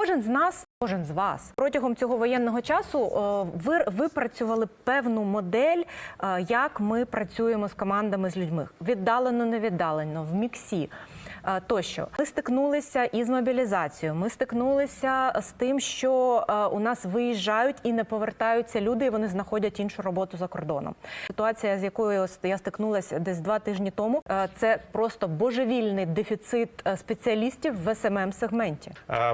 Кожен з нас, кожен з вас протягом цього воєнного часу е, ви випрацювали певну модель, е, як ми працюємо з командами з людьми віддалено, невіддалено, в міксі. е, Тощо ми стикнулися із мобілізацією. Ми стикнулися з тим, що у нас виїжджають і не повертаються люди, і вони знаходять іншу роботу за кордоном. Ситуація, з якою я стикнулася десь два тижні тому, це просто божевільний дефіцит спеціалістів в СММ сегменті.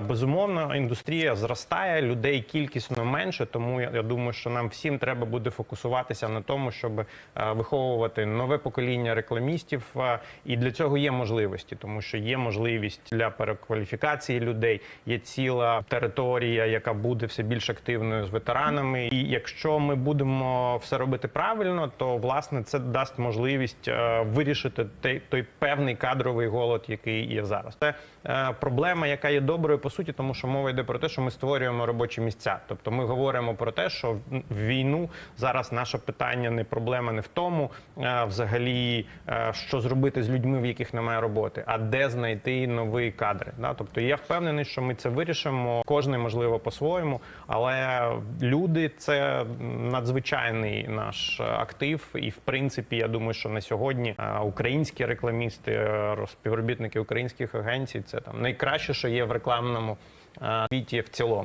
Безумовно, індустрія зростає, людей кількісно менше. Тому я, я думаю, що нам всім треба буде фокусуватися на тому, щоб е, виховувати нове покоління рекламістів. е, І для цього є можливості, тому що є можливість для перекваліфікації людей. Є ціла територія, яка буде все більш активною з ветеранами. І якщо ми будемо все робити правильно, то власне це дасть можливість е, вирішити той, той певний кадровий голод, який є зараз. Це проблема, яка є доброю по суті, тому що мова йде про те, що ми створюємо робочі місця. Тобто ми говоримо про те, що в- війну зараз наше питання не проблема не в тому, е, взагалі, е, що зробити з людьми, в яких немає роботи, а де знайти нові кадри. Тобто я впевнений, що ми це вирішимо. Кожний можливо по-своєму, але люди це надзвичайний наш актив. І в принципі, я думаю, що на сьогодні е, українські рекламісти, співробітники українських агенцій це там найкраще, що є в рекламному світі в цілому.